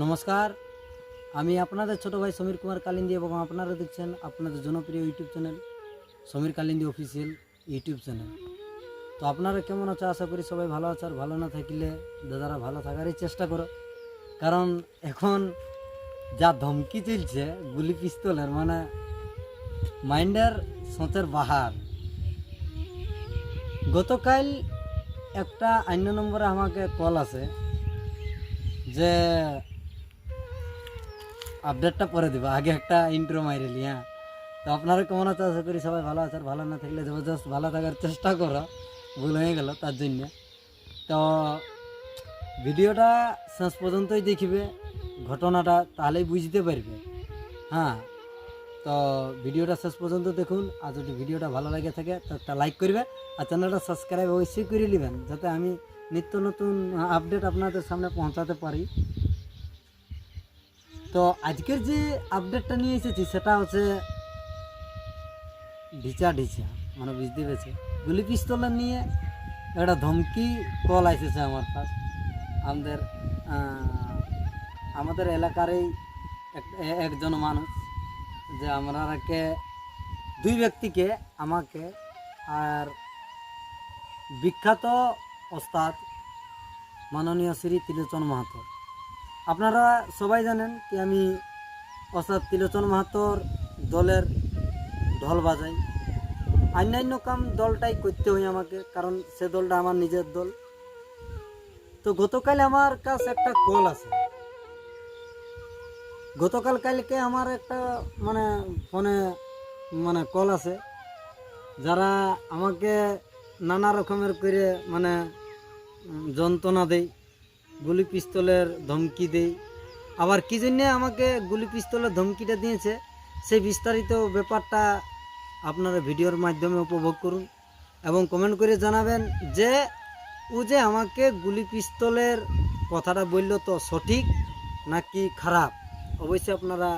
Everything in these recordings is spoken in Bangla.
নমস্কার। আমি আপনাদের ছোট ভাই সমীর কুমার কালিন্দি এবং আপনারা দেখছেন আপনাদের জনপ্রিয় YouTube channel Samir Kalindi official YouTube channel. তো আপনারা কেমন আছে? আশা করি সবাই ভালো আছে। আর ভালো না থাকলে দাদারা ভালো থাকারই চেষ্টা করো। কারণ এখন যা ধমকি চলছে, গুলি পিস্তলের মানে মাইন্ডের সোঁচের বাহার। গতকাল একটা অন্য নম্বরে আমাকে কল আছে যে আপডেটটা পরে দিব, আগে একটা ইন্ট্রো মাইরেলি হ্যাঁ। তো আপনারা কেমন আছে? আশা করি সবাই ভালো আছে, আর ভালো না থাকলে জবরদস্ত ভালো থাকার চেষ্টা করো। ভুল হয়ে গেল তার জন্য। তো ভিডিওটা শেষ পর্যন্তই দেখবে, ঘটনাটা তাহলেই বুঝতে পারবে হ্যাঁ। তো ভিডিওটা শেষ পর্যন্ত দেখুন, আর যদি ভিডিওটা ভালো লাগে থাকে, তো একটা লাইক করবে, আর চ্যানেলটা সাবস্ক্রাইব অবশ্যই করে নেবেন যাতে আমি নিত্য নতুন আপডেট আপনাদের সামনে পৌঁছাতে পারি। তো আজকের যে আপডেটটা নিয়ে এসেছি, সেটা হচ্ছে ঢিচা ঢিচা মানে বুঝতে পেরেছে? গুলি পিস্তলের নিয়ে একটা ধমকি কল এসেছে আমার কাছ। আমাদের আমাদের এলাকারই এক- একজন মানুষ, যে আমরাকে দুই ব্যক্তিকে আমাকে আর বিখ্যাত ওস্তাদ মাননীয় শ্রী ত্রিলোচন মাহাতো। আপনারা সবাই জানেন কি আমি ওস্তাদ ত্রিলোচন মাহাতোর দলের ঢোল বাজাই। অন্যান্য কাম দলটাই করতে হয় আমাকে, কারণ সে দলটা আমার নিজের দল। তো গতকাল আমার কাছে একটা কল আছে। গতকাল কালকে আমার একটা মানে ফোনে মানে কল আছে, যারা আমাকে নানা রকমের করে মানে যন্ত্রণা দেয়। গুলি পিস্তলের ধমকি দেয় আবার কি জন্যে আমাকে গুলি পিস্তলের ধমকিটা দিয়েছে, সেই বিস্তারিত ব্যাপারটা আপনারা ভিডিওর মাধ্যমে উপভোগ করুন এবং কমেন্ট করে জানাবেন যে, ও যে আমাকে গুলি পিস্তলের কথাটা বলল তো সঠিক নাকি খারাপ? অবশ্যই আপনারা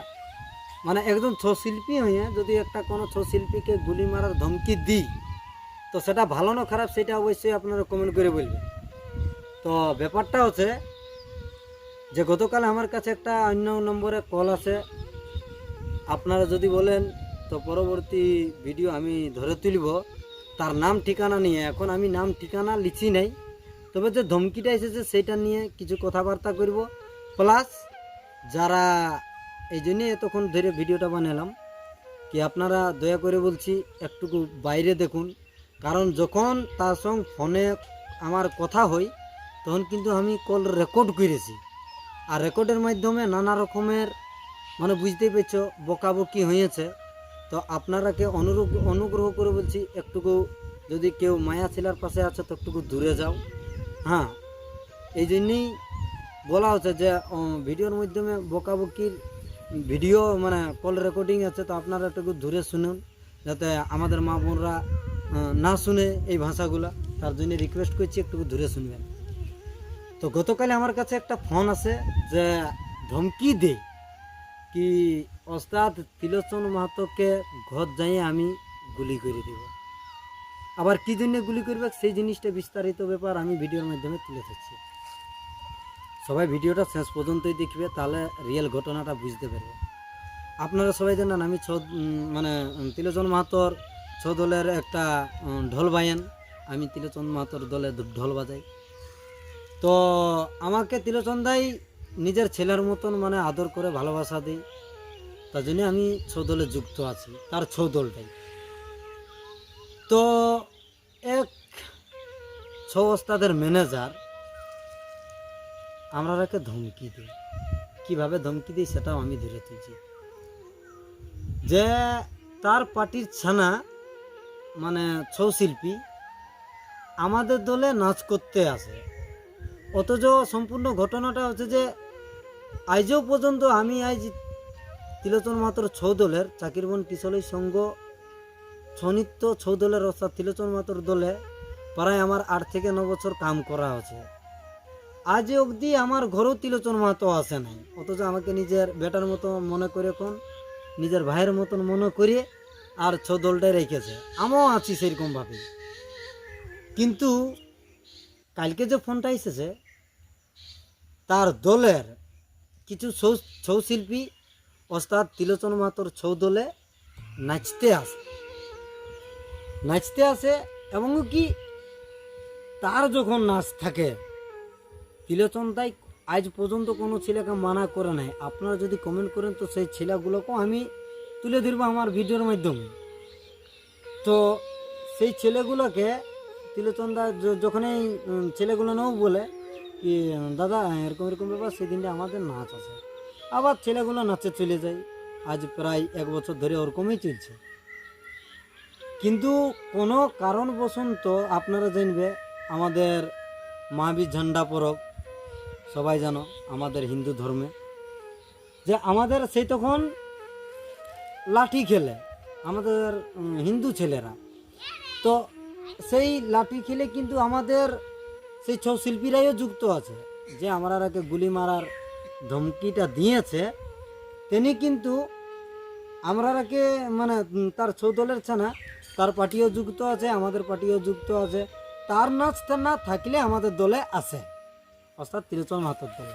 মানে একজন ছৌ শিল্পী হয়ে যদি একটা কোনো ছৌ শিল্পীকে গুলি মারার ধমকি দিই, তো সেটা ভালো না খারাপ সেটা অবশ্যই আপনারা কমেন্ট করে বলবেন। তো ব্যাপারটা হচ্ছে যে গতকাল আমার কাছে একটা অন্য নম্বরে কল আছে। আপনারা যদি বলেন, তো পরবর্তী ভিডিও আমি ধরে তুলব। তার নাম, ঠিকানা নিয়ে। এখন আমি নাম, ঠিকানা লিখি নাই। তবে যে ধমকিটা এসেছে সেটা নিয়ে কিছু কথাবার্তা করব। প্লাস যারা এই জন্যে এতক্ষণ ধরে ভিডিওটা বানালাম কি আপনারা দয়া করে বলছি, একটুকু বাইরে দেখুন। কারণ যখন তার সঙ্গে ফোনে আমার কথা হয় তখন কিন্তু আমি কল রেকর্ড করেছি আর রেকর্ডের মাধ্যমে নানা রকমের মানে বুঝতেই পেরেছ, বকাবকি হয়েছে। তো আপনারাকে অনুরোধ অনুগ্রহ করে বলছি, একটুকু যদি কেউ মায়া ছেলার পাশে আছে, তো একটুকু দূরে যাও। হ্যাঁ এই জন্যেই বলা হচ্ছে যে ভিডিওর মাধ্যমে বকাবকির ভিডিও মানে কল রেকর্ডিং আছে, তো আপনারা একটু দূরে শুনুন, যাতে আমাদের মা বোনরা না শুনে এই ভাষাগুলা। তার জন্য রিকোয়েস্ট করছি একটু দূরে শুনবেন। তো গতকালে আমার কাছে একটা ফোন আছে যে ধমকি দে। কি ওস্তাদ তিলোচন মাহাতোকে ঘর যাই আমি গুলি করে দেব। আবার কি জন্য গুলি করবে সেই জিনিসটা বিস্তারিত ব্যাপার আমি ভিডিওর মাধ্যমে তুলে ধরছি। সবাই ভিডিওটা শেষ পর্যন্তই দেখবে, তাহলে রিয়েল ঘটনাটা বুঝতে পারবে। আপনারা সবাই জানেন আমি ছ মানে তিলোচন মাহাতোর ছ দলের একটা ঢোল বায়ান আমি তিলোচন মাহাতোর দলে ঢোল বাজাই। তো আমাকে তিলোচন দাই নিজের ছেলের মতন মানে আদর করে ভালোবাসা দিই তার জন্য আমি ছৌ দলে যুক্ত আছি, তার ছৌ দলটাই তো এক ছৌ ম্যানেজার আমরাকে ধমকি দিই কীভাবে ধমকি দিই সেটাও আমি ধরে তুলছি। যে তার পার্টির ছানা মানে ছৌ শিল্পী আমাদের দলে নাচ করতে আসে। অথচ সম্পূর্ণ ঘটনাটা হচ্ছে যে আজও পর্যন্ত আমি আজ তিলোচন মাত্র ছৌ দলের চাকিরবন কিশোরী সংঘ ছনিত্য ছৌ দলের অর্থাৎ তিলোচন মাত্র দলে প্রায় আমার আট থেকে ন বছর কাম করা হচ্ছে আজ অবধি আমার ঘরেও তিলোচন মাহাতো আসে নাই। অথচ আমাকে নিজের বেটার মতো মনে করে কোন, নিজের ভাইয়ের মতন মনে করে আর ছৌ দলটাই রেখেছে। আমিও আছি সেরকমভাবে কিন্তু কালকে যে ফোনটা এসেছে তার দলের কিছু ছৌ শিল্পী ওস্তাদ তিলোচন মাহাতোর ছৌ দলে নাচতে আসে। নাচতে আসে এবং কি তার যখন নাচ থাকে, তিলোচন তাই আজ পর্যন্ত কোনো ছেলেকে মানা করে নাই। আপনারা যদি কমেন্ট করেন তো সেই ছেলেগুলোকেও আমি তুলে ধরবো আমার ভিডিওর মাধ্যমে। তো সেই ছেলেগুলোকে তিলোচন্দা যখনই ছেলেগুলো নেও বলে কি দাদা, এরকম এরকম ব্যাপার, সেদিনটা আমাদের নাচ আছে। আবার ছেলেগুলো নাচে চলে যায়। আজ প্রায় এক বছর ধরে ওরকমই চলছে। কিন্তু কোনো কারণবশত আপনারা জানবে, আমাদের মহাবীর ঝান্ডা পরব। সবাই জানো, আমাদের হিন্দু ধর্মে। যে আমাদের সেই তখন লাঠি খেলে। আমাদের হিন্দু ছেলেরা। তো সেই লাঠি খেলে কিন্তু আমাদের সেই ছৌ শিল্পীরাইও যুক্ত আছে। যে আমারাকে গুলি মারার ধমকিটা দিয়েছে, তিনি কিন্তু আমরা আমরাকে মানে তার ছৌ দলের ছানা, তার পার্টিও যুক্ত আছে, আমাদের পার্টিও যুক্ত আছে। তার নাচটা না থাকলে আমাদের দলে আছে। অর্থাৎ তিরোচন মাহাতোর দলে।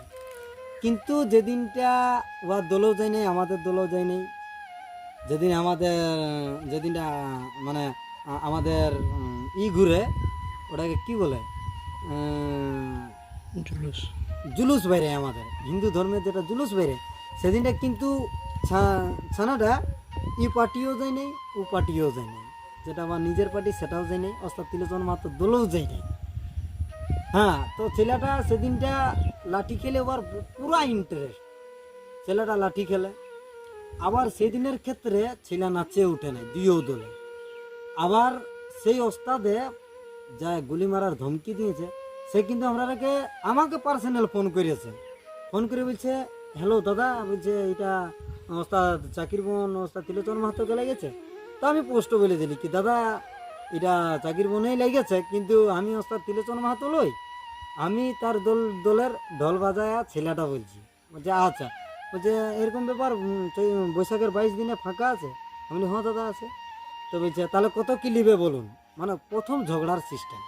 কিন্তু যেদিনটা ওয়ার দলও যায় নাই, আমাদের দলও যায় নাই। যেদিন আমাদের, যেদিনটা মানে আমাদের ই ঘুরে, ওটাকে কি বলে? জুলুস। জুলুস বাইরে আমাদের। হিন্দু ধর্মের যেটা জুলুস বাইরে, সেদিনটা কিন্তু ছানাটা ই পার্টিও যায় নাই, ও পার্টিও যায় নাই। যেটা আমার নিজের পার্টি, সেটাও যায় নাই অর্থাৎ তিলোচন মাত্র দলেও যায় নাই। হ্যাঁ তো ছেলেটা সেদিনটা লাঠি খেলে ওর পুরা ইন্টারেস্ট ছেলেটা লাঠি খেলে। আবার সেদিনের ক্ষেত্রে ছেলে নাচে উঠে নাই দুইও দোলে। আবার সেই ওস্তাদে যা গুলি মারার ধমকি দিয়েছে, সে কিন্তু আমরাকে আমাকে পার্সোনাল ফোন করেছে ফোন করে বলছে হ্যালো দাদা, বলছে, এটা ওস্তাদ চাকির বোন, ওস্তাদ তিলোচন মাহাতো গেলে গেছে? তো আমি পোস্ট বলে দিলি কি, দাদা, এটা চাকির বোনেই লেগেছে, কিন্তু আমি ওস্তাদ তিলোচন মাহাতো লই। আমি তার দল, দলের ঢোল বাজায়া ছেলেটা বলছি। বলছে আচ্ছা। বলছে, এরকম ব্যাপার বৈশাখের বাইশ দিনে ফাঁকা আছে? আমি হ্যাঁ দাদা আছে। তো বলছে, তাহলে কত কি নিবে বলুন? মানে প্রথম ঝগড়ার সিস্টেম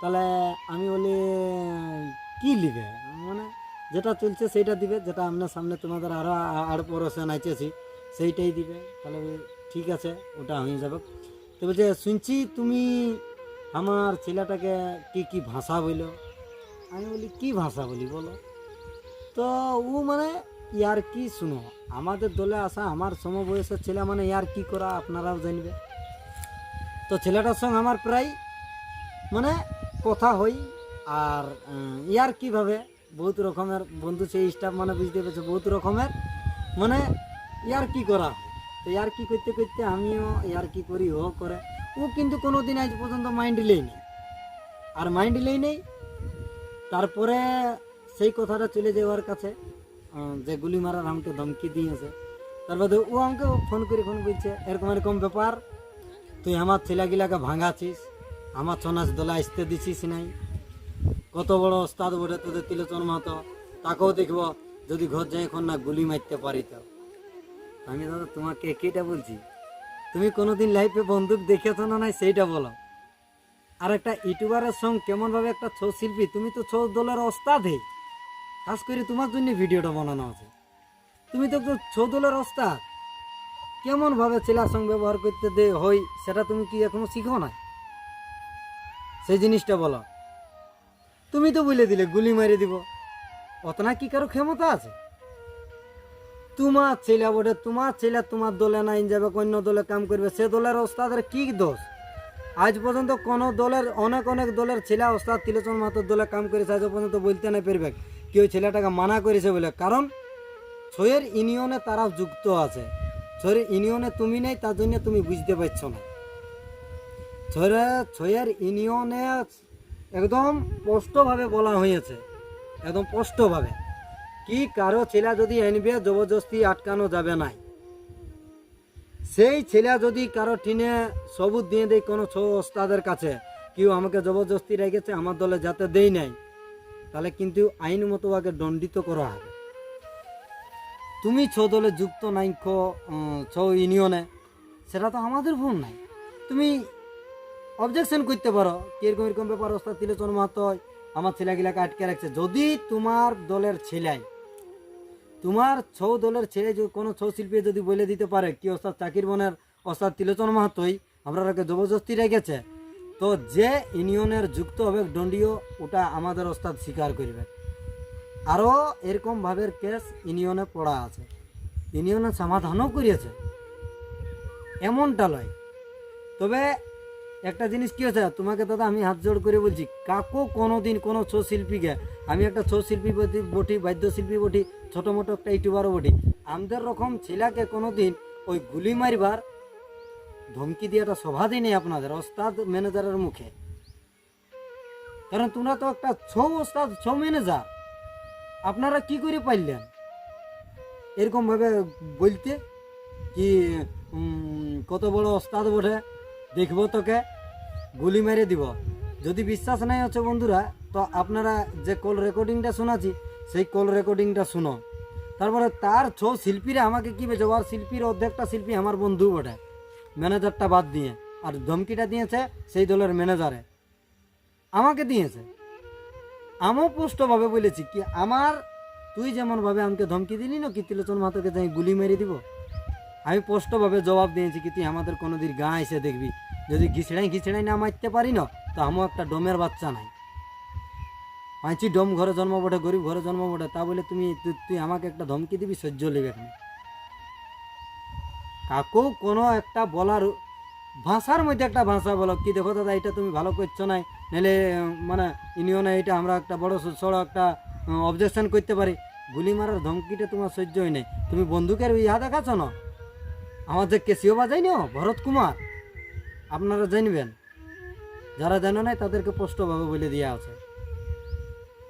তাহলে আমি বলি, কি লিবে? মানে যেটা চলছে সেইটা দিবে, যেটা আপনার সামনে তোমাদের আরও আর পরশে নাচেছি সেইটাই দিবে। তাহলে ঠিক আছে, ওটা হয়ে যাবে। তো বলছে, শুনছি তুমি আমার ছেলেটাকে কি কি ভাষা বলল আমি বলি, কি ভাষা বলি বলো? তো ও মানে ইয়ার কি শুনো? আমাদের দলে আসা আমার সমবয়সের ছেলে মানে ইয়ার কি করা আপনারাও জানবে তো ছেলেটার সঙ্গে আমার প্রায় মানে কথা হই আর ইয়ার কীভাবে? বহুত রকমের বন্ধু সেই স্টাফ মানে বুঝতে পেরেছে, বহুত রকমের। মানে ইয়ার কি করা তো ইয়ার কি করতে করতে আমিও ইয়ার কি করি, ও করে। ও কিন্তু কোনো দিন আজ পর্যন্ত মাইন্ড লেই নেই। আর মাইন্ড লেই নেই, তারপরে সেই কথাটা চলে যায় ওর কাছে যে গুলি মারার আমাকে ধমকি দিয়েছে। তারপরে ও আমাকে ফোন করে ফোন করছে, এরকম এরকম ব্যাপার। তুই আমার ছেলেগিলাকে ভাঙাছিস, আমার ছনাস দোলা আসতে দিছিস নাই। কত বড় ওস্তাদ বটে তোদের তিলোচন মাহাতো, তাকেও দেখব যদি ঘর যাই এখন না গুলি মারতে পারিত আমি দাদা তোমাকে কেটা বলছি? তুমি কোনোদিন লাইফে বন্দুক দেখেছ না নাই সেইটা বলো। আর একটা ইউটিউবারের সঙ্গে কেমনভাবে একটা ছৌ শিল্পী, তুমি তো ছৌ দলের ওস্তাদ হে খাস করে তোমার জন্য ভিডিওটা বানানো আছে তুমি তো ছৌ দলের ওস্তাদ। কেমনভাবে ছেলের সঙ্গে ব্যবহার করতে দে হই, সেটা তুমি কি এখনও শিখো না সেই জিনিসটা বলো। তুমি তো বলে দিলে, গুলি মারি দিব। অত না কি কারও ক্ষমতা আছে? তোমার ছেলে বটে, তোমার ছেলে তোমার দলে নাই যাবে, অন্য দলে কাম করবে, সে দলের ওস্তাদের কি দোষ? আজ পর্যন্ত কোন দলের, অনেক অনেক দলের ছেলে ওস্তাদ তিলোচন মাতার দলে কাম করেছে, আজ পর্যন্ত বলতে না পারবে। কেউ ছেলেটাকে মানা করেছে বলে। কারণ, ছয়ের ইউনিয়নে তারা যুক্ত আছে। ছয়ের ইউনিয়নে তুমি নেই, তার জন্য তুমি বুঝতে পারছ না। ছয়ের ছয়ের ইউনিয়নে একদম স্পষ্টভাবে বলা হয়েছে, একদম স্পষ্টভাবে। কি কারও ছেলে যদি এনবে জবরদস্তি আটকানো যাবে নাই? সেই ছেলে যদি কারও টিনে সবুজ দিয়ে দেয় কোনো ওস্তাদের কাছে, কেউ আমাকে জবরদস্তি রেখেছে, আমার দলে যাতে দেই নাই, তাহলে কিন্তু আইন মতো আগে দণ্ডিত করা হবে। তুমি ছৌ দলে যুক্ত নাই ছৌ ইউনিয়নে, সেটা তো আমাদের ভুল নাই। তুমি অবজেকশন করতে পারো, কীরকম এরকম ব্যাপার ওস্তাদ তিলোচন মাহাতো আমার ছেলেগুলাকে আটকে রাখছে। যদি তোমার দলের ছেলে, তোমার ছৌ দলের ছেলে যদি কোনো ছৌ শিল্পী যদি বলে দিতে পারে, কি ওস্তাদ চাকির বনের ওস্তাদ তিলোচন মাহাতোই আপনারাকে জবরদস্তি রেখেছে, তো যে ইউনিয়নের যুক্ত হবে দণ্ডীয় ওটা আমাদের ওস্তাদ স্বীকার করবে। আরও এরকম ভাবের কেস ইউনিয়নে পড়া আছে। ইউনিয়নে সমাধানও করিয়েছে। এমনটা লয়। তবে একটা জিনিস কি হয়েছে, তোমাকে দাদা আমি হাত জোড় করে বলছি, কাকু কোনো দিন কোনো ছৌ শিল্পীকে আমি একটা ছৌ শিল্পী বটি- বটি, বাদ্যশিল্পী বটি ছোটো মোটো একটা ইউটিউবারও বটি, আমাদের রকম ছেলেকে কোনো দিন ওই গুলি মারবার ধমকি দিয়েটা সভা দিই নেই আপনাদের, ওস্তাদ ম্যানেজারের মুখে। কারণ তোমরা তো একটা ছৌ ওস্তাদ, ছৌ ম্যানেজার। আপনারা কি করে পারলেন এরকম ভাবে বলতে কি কত বড় ওস্তাদ বটে, দেখব তোকে, গুলি মেরে দিব। যদি বিশ্বাস নাই হচ্ছে বন্ধুরা, তো আপনারা যে কল রেকর্ডিংটা শোনাচ্ছি, সেই কল রেকর্ডিংটা শুনো। তারপরে তার ছৌ শিল্পীরা আমাকে কি ওর শিল্পীর অর্ধেকটা শিল্পী আমার বন্ধু বটে ম্যানেজারটা বাদ দিয়ে। আর ধমকিটা দিয়েছে সেই দলের ম্যানেজারে আমাকে দিয়েছে। আমিও পুষ্টভাবে বলেছি কি, আমার, তুই যেমন ভাবে আমাকে ধমকি দিলি না কি তিলোচন মাতাকে যাই গুলি মেরে দিব, আমি স্পষ্টভাবে জবাব দিয়েছি কি, তুই আমাদের কোনো দিন গাঁ এসে দেখবি, যদি ঘিচড়াই ঘিচড়াই না মারতে পারি না, তো আমার একটা ডোমের বাচ্চা নাই। পাঁচি ডোম ঘরে জন্ম বটে, গরিব ঘরে জন্ম বটে, তা বলে তুমি, তুই- আমাকে একটা ধমকি দিবি, সহ্য নেবে এখানে কাকু, কোনো একটা বলার, ভাষার মধ্যে একটা ভাষা বলো, কি দেখো দাদা, এটা তুমি ভালো করছ না নাহলে মানে ইউনিয়নে এটা আমরা একটা বড় সড়ো একটা অবজেকশন করতে পারি। গুলি মারার ধমকিটা তোমার সহ্য হয় নাই। তুমি বন্দুকের ইহা দেখাচ্ছ না? আমাদের কেসিও বাজাই না ভরত কুমার? আপনারা জানবেন। যারা জানে নাই, তাদেরকে স্পষ্টভাবে বলে দেওয়া আছে।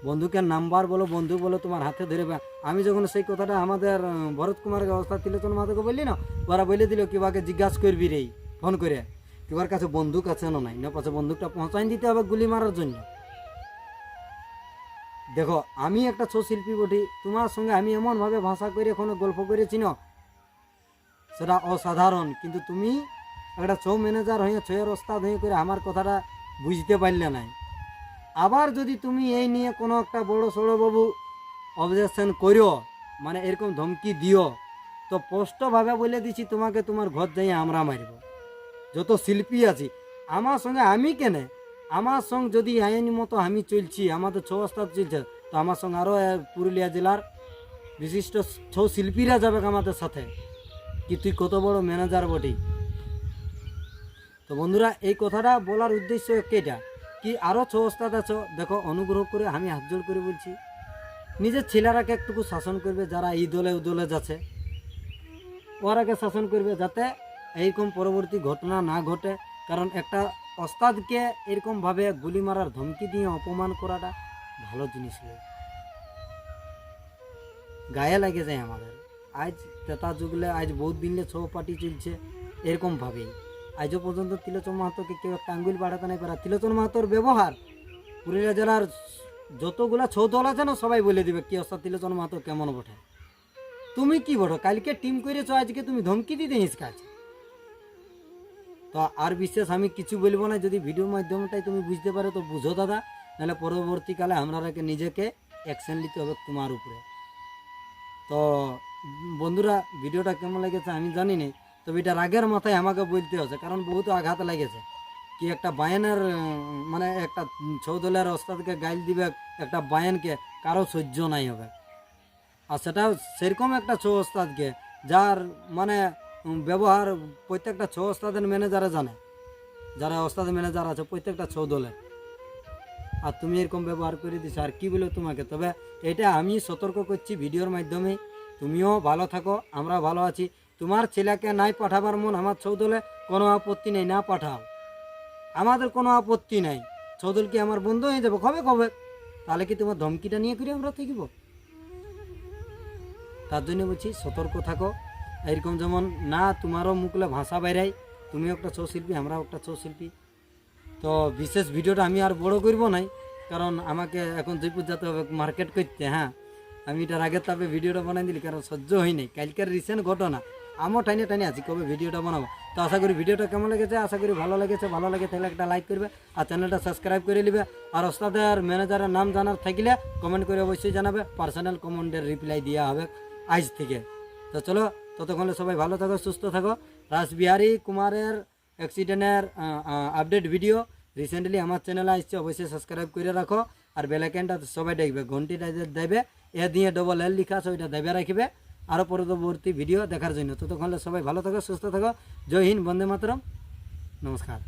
বন্ধুকের নাম্বার বলো বন্ধু বলো, তোমার হাতে ধরে আমি যখন সেই কথাটা আমাদের ভরত কুমারের অবস্থা, তিলোচন মাতাকে বললি না? ওরা বলে দিল কিবাকে জিজ্ঞাসা করবি রে? ফোন করে। কিবার কাছে বন্দুক আছে না নাই? না পাশে বন্দুকটা পৌঁছাই দিতে হবে গুলি মারার জন্য। দেখো, আমি একটা ছৌ শিল্পী বটি, তোমার সঙ্গে আমি এমনভাবে ভাষা করে, কোনো গল্প করেছি না। সেটা অসাধারণ, কিন্তু তুমি একটা ছৌ ম্যানেজার হয়ে ছয়ের ওস্তাদ হয়ে করে আমার কথাটা বুঝতে পারলে নাই। আবার যদি তুমি এই নিয়ে কোনো একটা বড় সড়ো বাবু অবজেকশন করো মানে এরকম ধমকি দিও, তো স্পষ্টভাবে বলে দিছি, তোমাকে তোমার ঘর যাই আমরা মারব। যত শিল্পী আছি, আমার সঙ্গে আমি কেনে? আমার সঙ্গে যদি আইন মতো আমি চলছি, আমাদের ছৌ ওস্তাদ চলছে, তো আমার সঙ্গে আরও পুরুলিয়া জেলার বিশিষ্ট ছৌ শিল্পীরা যাবে আমাদের সাথে। কি তুই কত বড় ম্যানেজার বটি? তো বন্ধুরা, এই কথাটা বলার উদ্দেশ্য কেটা? কি আরও ছ ওস্তাদ আছো? দেখো, অনুগ্রহ করে আমি হাত জোড় করে বলছি, নিজের ছেলেরাকে একটুকু শাসন করবে, যারা এই দলে দলে যাচ্ছে। ওরাকে শাসন করবে যাতে এইরকম পরবর্তী ঘটনা না ঘটে, কারণ একটা ওস্তাদকে এরকমভাবে গুলি মারার ধমকি দিয়ে অপমান করাটা ভালো জিনিস নয়। গায়ে লাগে যায় আমাদের। আজ তেতা যুগলে, আজ বহুত দিনলে ছৌ পার্টি চলছে এরকমভাবেই আজও পর্যন্ত তিলোচন মাহাতোকে কেউ একটা আঙ্গুল বাড়াতে নাই পারা। তিলোচন মাহাতোর ব্যবহার, পুরুলিয়া জেলার যতগুলা ছৌ দল আছে না, সবাই বলে দিবে, কি অস্তা তিলোচন মাহাতো, কেমন বটে? তুমি কি বটো? কালকে টিম করেছ আজকে তুমি ধমকি দিতে কাজ? তো আর বিশেষ আমি কিছু বলব না, যদি ভিডিওর মাধ্যমটাই তুমি বুঝতে পারো, তো বুঝো দাদা। নাহলে পরবর্তীকালে আমরাকে নিজেকে অ্যাকশন নিতে হবে তোমার উপরে। তো বন্ধুরা ভিডিওটা কেমন লেগেছে আমি জানি না তবে এটা রাগের মাথায় আমাকে বলতে হচ্ছে, কারণ বহুত আঘাত লেগেছে। কি একটা বায়ানের মানে একটা ছৌদলের ওস্তাদকে গাইল দিবে একটা বায়ানকে, কারও সহ্য নাই হবে। আর সেটা সেরকম একটা ছৌ ওস্তাদকে যার মানে ব্যবহার প্রত্যেকটা ছৌ ওস্তাদের ম্যানেজারে জানে। যারা ওস্তাদ ম্যানেজার আছে, প্রত্যেকটা ছৌ দলে। আর তুমি এরকম ব্যবহার করে দিছো, আর কি বলো তোমাকে? তবে এটা আমি সতর্ক করছি ভিডিওর মাধ্যমে। তুমিও ভালো থাকো, আমরা ভালো আছি। তোমার ছেলেকে নাই পাঠাবার মন আমার চৌদলে কোনো আপত্তি নেই, না পাঠাও। আমাদের কোনো আপত্তি নাই। চৌদল কি আমার বন্ধু হয়ে যাবে? কবে কবে? তাহলে কি তোমার ধমকিটা নিয়ে করে আমরা থাকিব? তার জন্য বলছি সতর্ক থাকো। এরকম যেমন, না, তোমারও মুখলে ভাষা বাইরাই, তুমিও একটা ছৌ শিল্পী আমরাও একটা ছৌ শিল্পী তো বিশেষ ভিডিওটা আমি আর বড় করব নাই, কারণ আমাকে এখন জয়পুর যেতে হবে মার্কেট করতে হ্যাঁ। আমি এটার আগের তাপে ভিডিওটা বানাই দিলি, কারণ সহ্য হয় নাই। কালকের রিসেন্ট ঘটনা আমার টাইনে টাইনে আছি, কবে ভিডিওটা বানাবো? তো আশা করি ভিডিওটা কেমন লেগেছে? আশা করি ভালো লেগেছে। ভালো লাগে তাহলে একটা লাইক করবে আর চ্যানেলটা সাবস্ক্রাইব করে নেবে। আর ওস্তাদের ম্যানেজারের নাম জানার থাকলে কমেন্ট করে অবশ্যই জানাবে। পার্সোনাল কমেন্টের রিপ্লাই দেওয়া হবে আজ থেকে। তো চলো ততক্ষণে সবাই ভালো থাকো, সুস্থ থাকো। রাসবিহারী কুমারের অ্যাক্সিডেন্টের আপডেট ভিডিও রিসেন্টলি আমার চ্যানেলে আসছে, অবশ্যই সাবস্ক্রাইব করে রাখো। আর বেলাকেনটা সবাই দেখবে ঘন্টিটা দেবে, এ দিয়ে ডবল এল লিখা আছে, ওইটা দেবে, রাখবে। আরও পরবর্তী ভিডিও দেখার জন্য। ততক্ষণে সবাই ভালো থাকো, সুস্থ থাকো। জয় হিন্দ, বন্দে মাতরম। নমস্কার।